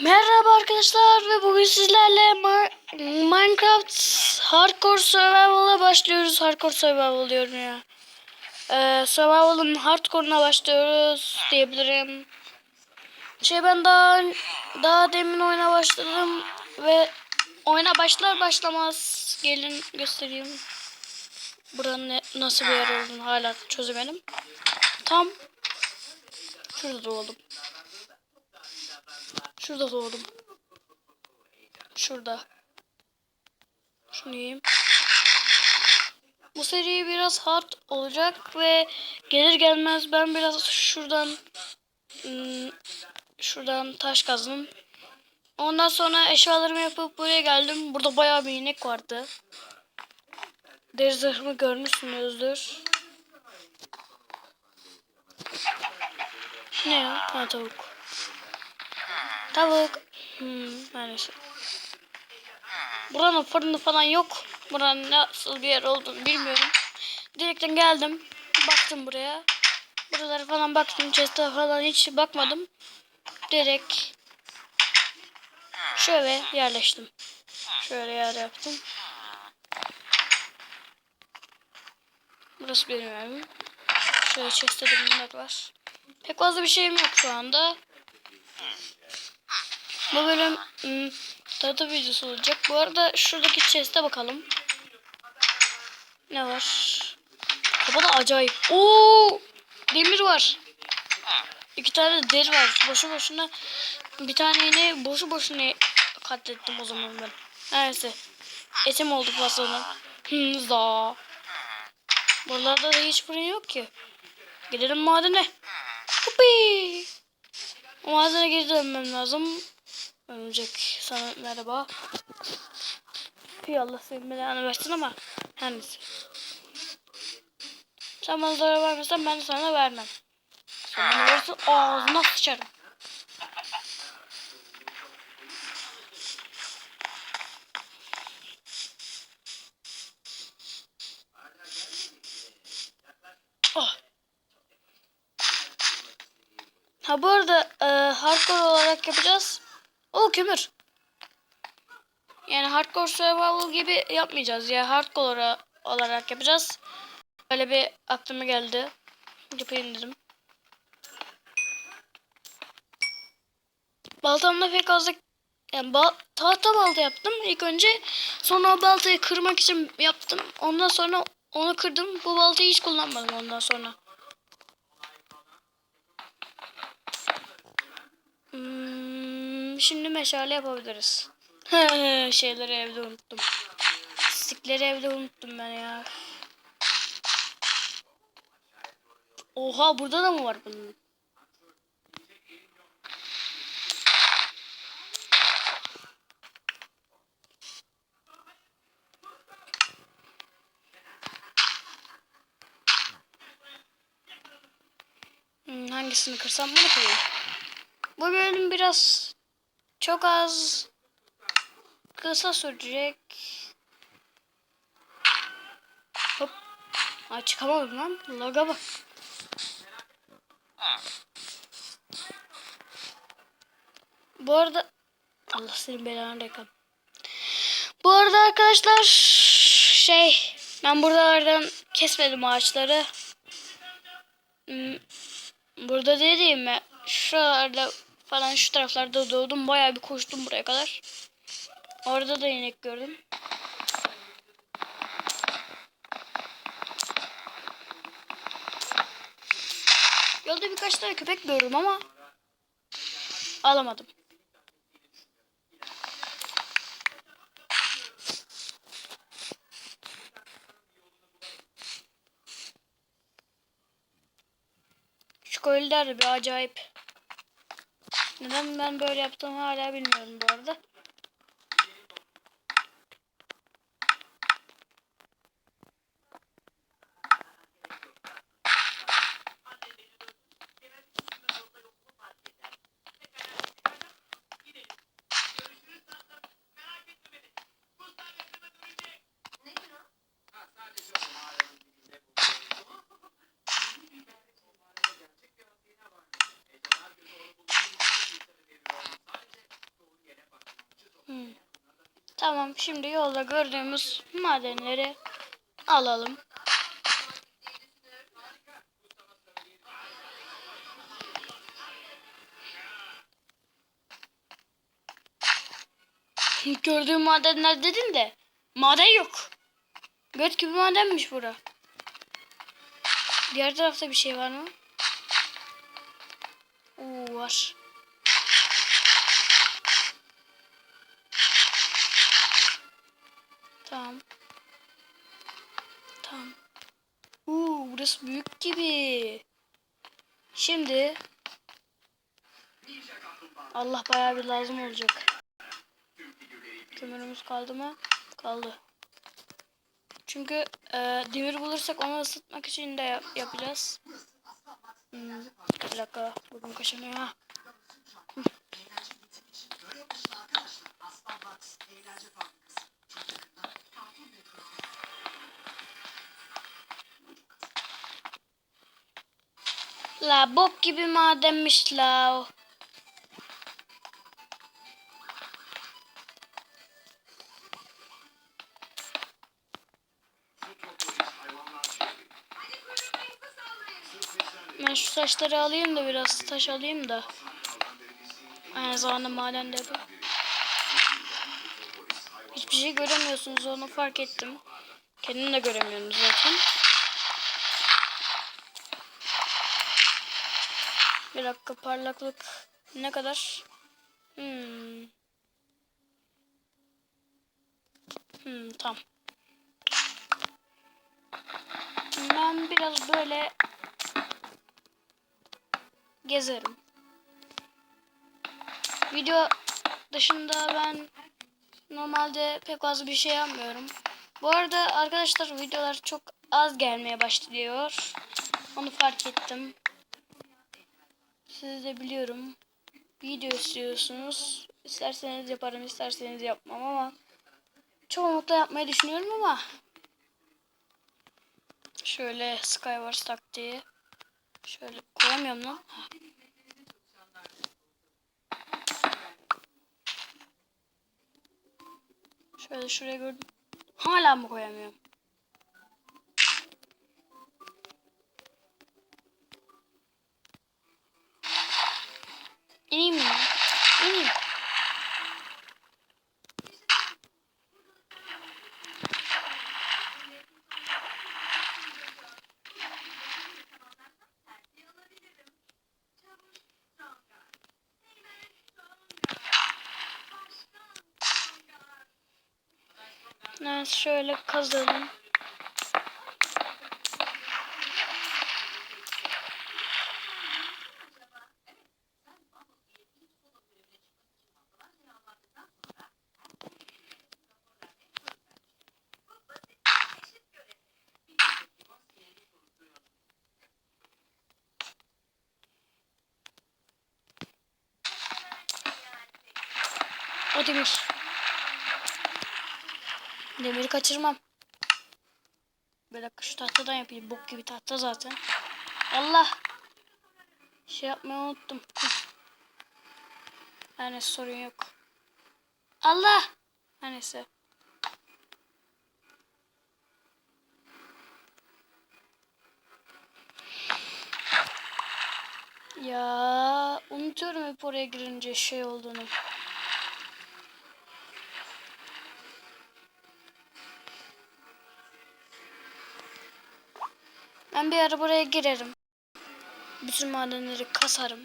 Merhaba arkadaşlar ve bugün sizlerle Ma- Minecraft Hardcore Survival'a başlıyoruz. Hardcore Survival diyorum ya. Ee, Survival'ın Hardcore'una başlıyoruz diyebilirim. Şey ben daha daha demin oyuna başladım ve oyuna başlar başlamaz gelin göstereyim. Buranın ne- nasıl bir yer olduğunu hala çözemedim. Tam şurada doğdum. Şurada doğdum. Şurada. Şunu yiyeyim. Bu seri biraz hard olacak ve gelir gelmez ben biraz şuradan ım, şuradan taş kazdım. Ondan sonra eşyalarımı yapıp buraya geldim. Burada bayağı bir inek vardı. Deri zırhımı görmüşsünüzdür. Ne ya? Ha tavuk. Tavuk. Hmm, maalesef. Buranın fırını falan yok. Buranın nasıl bir yer olduğunu bilmiyorum. Direkten geldim. Baktım buraya. Buralara falan baktım. Chest'e falan hiç bakmadım. Direkt şöyle yerleştim. Şöyle yer yaptım. Burası benim evim. Şöyle chest'te de bunlar var. Pek fazla bir şeyim yok şu anda. Bu bölüm ım, tadı videosu olacak. Bu arada şuradaki chest'e bakalım. Ne var? Kapıda acayip. Oo! Demir var. İki tane de deri var. Boşu boşuna bir tane yine boşu boşuna katlettim o zaman ben. Neyse. Etim oldu fazladan. Hınza. Buralarda da hiç fırın yok ki. Gidelim madene. O madene geri dönmem lazım. Örümcek sana merhaba. Pi Allah senin belanı versin ama her neyse. Sen bana zarar vermezsen ben sana vermem. Sen bana verirsin ağzına sıçarım. Oh. Ha bu arada e, hardcore olarak yapacağız. O kömür. Yani hardcore survival gibi yapmayacağız ya. Hardcore olarak yapacağız. Böyle bir aklıma geldi. Yapayım dedim. Baltamla pek fazla yani bal, tahta balta yaptım ilk önce. Sonra o baltayı kırmak için yaptım. Ondan sonra onu kırdım. Bu baltayı hiç kullanmadım ondan sonra. Hmm, şimdi meşale yapabiliriz. Şeyleri evde unuttum. Stikleri evde unuttum ben ya. Oha burada da mı var bunun? Hmm, hangisini kırsam bunu kırayım. Bu bölüm biraz çok az kısa sürecek. Hop. Ay çıkamadım lan. Laga bak. Bu arada Allah senin belanı reklam. Bu arada arkadaşlar şey ben buralardan kesmedim ağaçları. Hmm, Burada dediğim mi? Şuralarda falan şu taraflarda doğdum. Bayağı bir koştum buraya kadar. Orada da inek gördüm. Yolda birkaç tane köpek gördüm ama alamadım. Şu de bir acayip. Neden ben böyle yaptığımı hala bilmiyorum bu arada. Hmm. Tamam şimdi yolda gördüğümüz madenleri alalım. Gördüğüm madenler dedin de maden yok. Göt gibi madenmiş bura. Diğer tarafta bir şey var mı? Oo var. Tamam. Tamam. Oo burası büyük gibi. Şimdi Allah bayağı bir lazım olacak. Kömürümüz kaldı mı? Kaldı. Çünkü e, demir bulursak onu ısıtmak için de yap- yapacağız. Hmm, bir dakika. Bugün kaşınıyor ha. Hı. La bok gibi madenmiş la. Ben şu taşları alayım da biraz taş alayım da. Aynı zamanda maden de yapayım. Hiçbir şey göremiyorsunuz onu fark ettim. Kendini de göremiyorsunuz zaten. Bir dakika parlaklık ne kadar? Hmm. Hmm, tamam. Ben biraz böyle gezerim. Video dışında ben normalde pek az bir şey yapmıyorum. Bu arada arkadaşlar videolar çok az gelmeye başlıyor. Onu fark ettim. Siz de biliyorum. Video istiyorsunuz. İsterseniz yaparım, isterseniz yapmam ama çoğunlukla yapmayı düşünüyorum ama şöyle Skywars taktiği şöyle koyamıyorum lan. Şöyle şuraya gördüm. Hala mı koyamıyorum? İneyim mi? İneyim. Şöyle kazalım. Demir. Demiri kaçırmam. Dakika şu tahtadan yapayım. Bok gibi tahta zaten. Allah. Şey yapmayı unuttum. Her sorun yok. Allah. Her neyse. Ya unutuyorum hep oraya girince şey olduğunu. Ben bir ara buraya girerim. Bütün madenleri kasarım.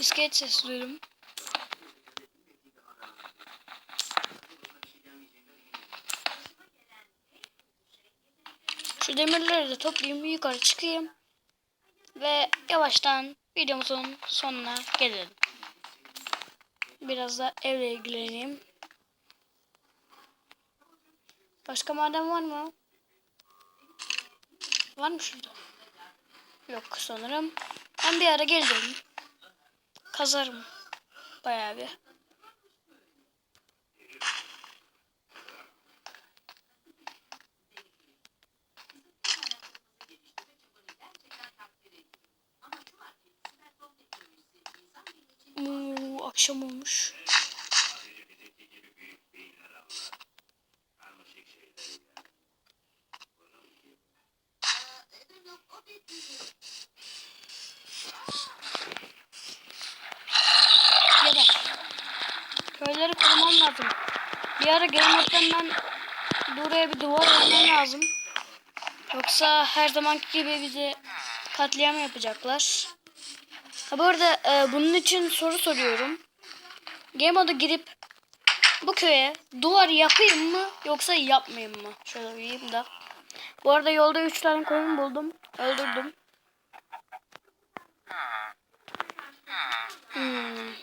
İskelet sesi duydum. Şu demirleri de toplayayım yukarı çıkayım. Ve yavaştan videomuzun sonuna gelelim. Biraz da evle ilgileneyim. Başka maden var mı? Var mı şurada? Yok sanırım. Ben bir ara gelirim. Kazarım. Bayağı bir. Oo, akşam olmuş. Ya da köyleri korumam lazım. Bir ara ben buraya bir duvar örmem lazım. Yoksa her zamanki gibi bizi katliam yapacaklar. Ha bu arada e, bunun için soru soruyorum. Game Mode'a girip bu köye duvar yapayım mı yoksa yapmayayım mı? Şöyle uyuyayım da. Bu arada yolda 3 tane koyun buldum. Öldürdüm. Hmm.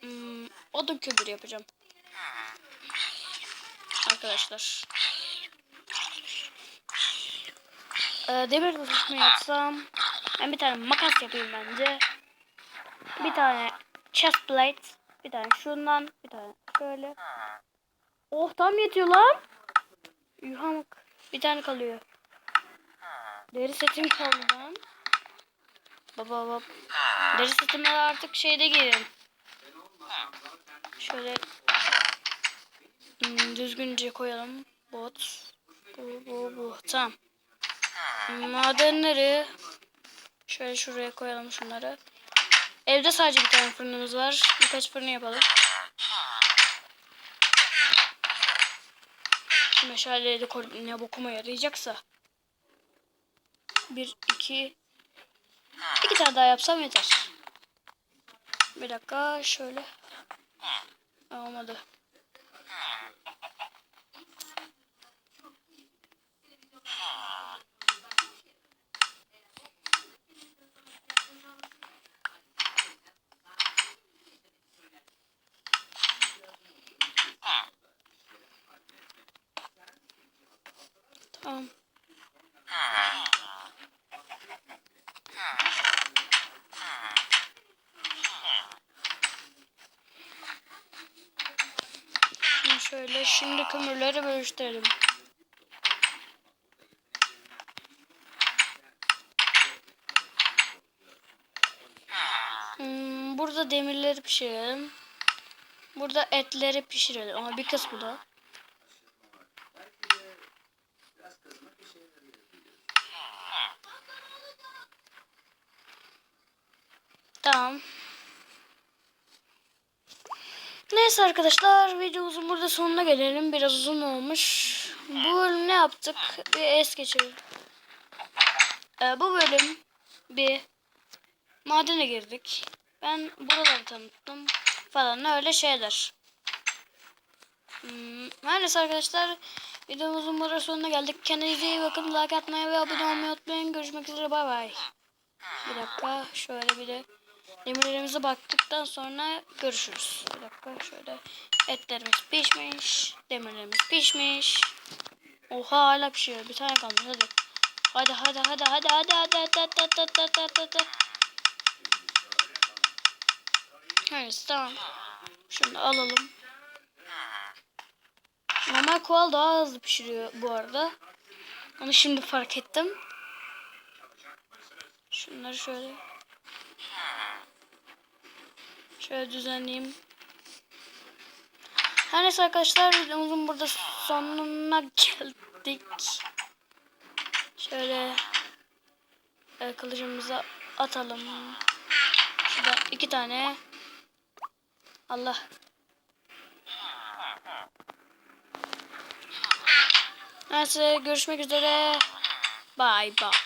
Hmm, odun kömür yapacağım. Arkadaşlar. Ee, demir kılıç mı yapsam? Ben bir tane makas yapayım bence. Bir tane chest plate. Bir tane şundan. Bir tane şöyle. Oh tam yetiyor lan. Yuhamak. Bir tane kalıyor. Deri setim kaldı lan. Baba baba. Deri setimi artık şeyde giyerim. Şöyle hmm, düzgünce koyalım. Bot. Bu bu bu. Tamam. Madenleri şöyle şuraya koyalım şunları. Evde sadece bir tane fırınımız var. Birkaç fırın yapalım. Meşaleyle de koy- ne bokuma yarayacaksa. Bir, iki, iki tane daha yapsam yeter. Bir dakika şöyle. Olmadı. Şöyle şimdi kömürleri bölüştürelim. Hmm, burada demirleri pişirelim. Burada etleri pişirelim ama bir kısmı da. Tamam. Neyse arkadaşlar videomuzun burada sonuna gelelim. Biraz uzun olmuş. Bu bölüm ne yaptık? Bir es geçelim. Ee, bu bölüm bir madene girdik. Ben buraları tanıttım falan öyle şeyler. Hmm, neyse arkadaşlar videomuzun burada sonuna geldik. Kendinize iyi bakın. Like atmayı ve abone olmayı unutmayın. Görüşmek üzere. Bay bay. Bir dakika şöyle bir de demirlerimize baktıktan sonra görüşürüz. Bir dakika şöyle etlerimiz pişmiş. Demirlerimiz pişmiş. Oha hala pişiyor. Bir tane kalmış hadi. Hadi hadi hadi hadi hadi hadi hadi hadi hadi hadi hadi hadi hadi. Evet tamam. Şunu alalım. Normal koal daha hızlı pişiriyor bu arada. Onu şimdi fark ettim. Şunları şöyle. Şöyle düzenleyeyim. Her neyse arkadaşlar videomuzun burada sonuna geldik. Şöyle e, kılıcımızı atalım. Şurada iki tane. Allah. Neyse görüşmek üzere. Bye bye.